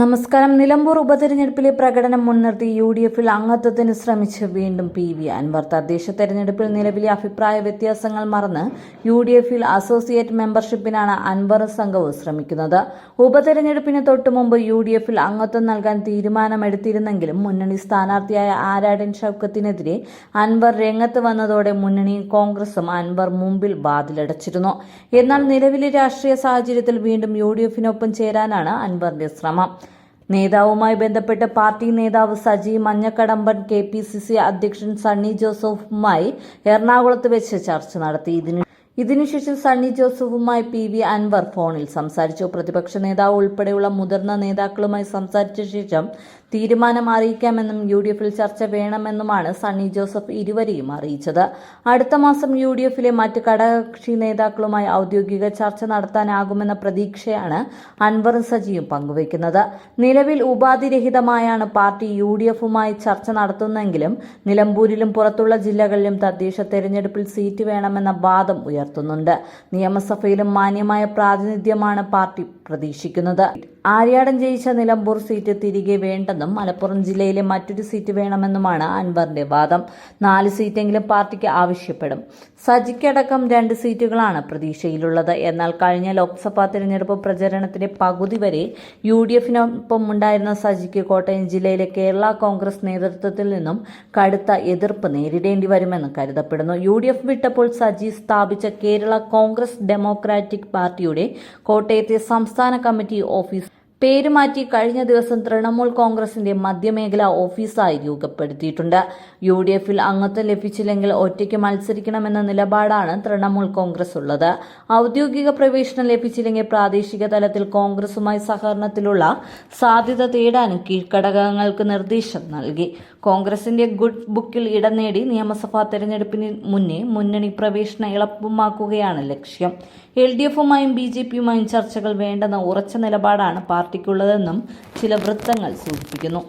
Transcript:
നമസ്കാരം. നിലമ്പൂർ ഉപതെരഞ്ഞെടുപ്പിലെ പ്രകടനം മുൻനിർത്തി യു ഡി എഫിൽ അംഗത്വത്തിന് ശ്രമിച്ച് വീണ്ടും പി വി അൻവർ. തദ്ദേശ തെരഞ്ഞെടുപ്പിൽ നിലവിലെ അഭിപ്രായ വ്യത്യാസങ്ങൾ മറന്ന് യു ഡി എഫിൽ അസോസിയേറ്റ് മെമ്പർഷിപ്പിനാണ് അൻവർ സംഘവും ശ്രമിക്കുന്നത്. ഉപതെരഞ്ഞെടുപ്പിന് തൊട്ടുമുമ്പ് യു ഡി എഫിൽ അംഗത്വം നൽകാൻ തീരുമാനമെടുത്തിരുന്നെങ്കിലും മുന്നണി സ്ഥാനാർത്ഥിയായ ആരാടൻ ഷൌക്കത്തിനെതിരെ അൻവർ രംഗത്ത് വന്നതോടെ മുന്നണിയും കോൺഗ്രസും അൻവർ മുമ്പിൽ വാതിലടച്ചിരുന്നു. എന്നാൽ നിലവിലെ രാഷ്ട്രീയ സാഹചര്യത്തിൽ വീണ്ടും യു ഡി എഫിനൊപ്പം ചേരാനാണ് അൻവറിന്റെ ശ്രമം. നേതാവുമായി ബന്ധപ്പെട്ട് പാർട്ടി നേതാവ് Saji Manjakkadamban K P C C അധ്യക്ഷൻ സണ്ണി ജോസഫുമായി എറണാകുളത്ത് വെച്ച് ചർച്ച നടത്തി. ഇതിന് ഇതിനുശേഷം സണ്ണി ജോസഫുമായി പി വി അൻവർ ഫോണിൽ സംസാരിച്ചു. പ്രതിപക്ഷ നേതാവ് ഉൾപ്പെടെയുള്ള മുതിർന്ന നേതാക്കളുമായി സംസാരിച്ച ശേഷം തീരുമാനം അറിയിക്കാമെന്നും യു ഡി എഫിൽ ചർച്ച വേണമെന്നുമാണ് സണ്ണി ജോസഫ് ഇരുവരെയും അറിയിച്ചത്. അടുത്ത മാസം യു ഡി എഫിലെ മറ്റ് ഘടകകക്ഷി നേതാക്കളുമായി ഔദ്യോഗിക ചർച്ച നടത്താനാകുമെന്ന പ്രതീക്ഷയാണ് അൻവറും സജിയും പങ്കുവയ്ക്കുന്നത്. നിലവിൽ ഉപാധിരഹിതമായാണ് പാർട്ടി യു ഡി എഫുമായി ചർച്ച നടത്തുന്നെങ്കിലും നിലമ്പൂരിലും പുറത്തുള്ള ജില്ലകളിലും തദ്ദേശ തെരഞ്ഞെടുപ്പിൽ സീറ്റ് വേണമെന്ന വാദം ഉയർത്തുന്നുണ്ട്. നിയമസഭയിലും മാന്യമായ പ്രാതിനിധ്യമാണ് പാർട്ടി പ്രതീക്ഷിക്കുന്നത്. ആര്യാടൻ ജയിച്ച നിലമ്പൂർ സീറ്റ് തിരികെ വേണ്ടെന്നും മലപ്പുറം ജില്ലയിലെ മറ്റൊരു സീറ്റ് വേണമെന്നുമാണ് അൻവറിന്റെ വാദം. നാല് സീറ്റെങ്കിലും പാർട്ടിക്ക് ആവശ്യപ്പെടും. സജിക്കടക്കം രണ്ട് സീറ്റുകളാണ് പ്രതീക്ഷയിലുള്ളത്. എന്നാൽ കഴിഞ്ഞ ലോക്സഭാ തെരഞ്ഞെടുപ്പ് പ്രചരണത്തിന്റെ പകുതി വരെ യു ഡി എഫിനൊപ്പം ഉണ്ടായിരുന്ന സജിക്ക് കോട്ടയം ജില്ലയിലെ കേരള കോൺഗ്രസ് നേതൃത്വത്തിൽ നിന്നും കടുത്ത എതിർപ്പ് നേരിടേണ്ടി വരുമെന്ന് കരുതപ്പെടുന്നു. യു ഡി എഫ് വിട്ടപ്പോൾ സജി സ്ഥാപിച്ച കേരള കോൺഗ്രസ് ഡെമോക്രാറ്റിക് പാർട്ടിയുടെ കോട്ടയത്തെ സംസ്ഥാന കമ്മിറ്റി ഓഫീസ് പേരുമാറ്റി കഴിഞ്ഞ ദിവസം തൃണമൂൽ കോൺഗ്രസിന്റെ മധ്യമേഖലാ ഓഫീസായി രൂപപ്പെടുത്തിയിട്ടുണ്ട്. യു ഡി എഫിൽ അംഗത്വം ലഭിച്ചില്ലെങ്കിൽ ഒറ്റയ്ക്ക് മത്സരിക്കണമെന്ന നിലപാടാണ് തൃണമൂൽ കോൺഗ്രസ് ഉള്ളത് ഔദ്യോഗിക പ്രവേശനം ലഭിച്ചില്ലെങ്കിൽ പ്രാദേശിക തലത്തിൽ കോൺഗ്രസുമായി സഹകരണത്തിലുള്ള സാധ്യത തേടാനും കീഴ്ഘടകങ്ങൾക്ക് നിർദ്ദേശം നൽകി. കോൺഗ്രസിന്റെ ഗുഡ് ബുക്കിൽ ഇടം നേടി നിയമസഭാ തെരഞ്ഞെടുപ്പിന് മുന്നേ മുന്നണി പ്രവേശനം എളുപ്പമാക്കുകയാണ് ലക്ഷ്യം. എൽ ഡി എഫുമായും ബി ജെ പിയുമായും ചർച്ചകൾ വേണ്ടെന്ന ഉറച്ച നിലപാടാണ് പാർട്ടിക്കുള്ളതെന്നും ചില വൃത്തങ്ങൾ സൂചിപ്പിക്കുന്നു.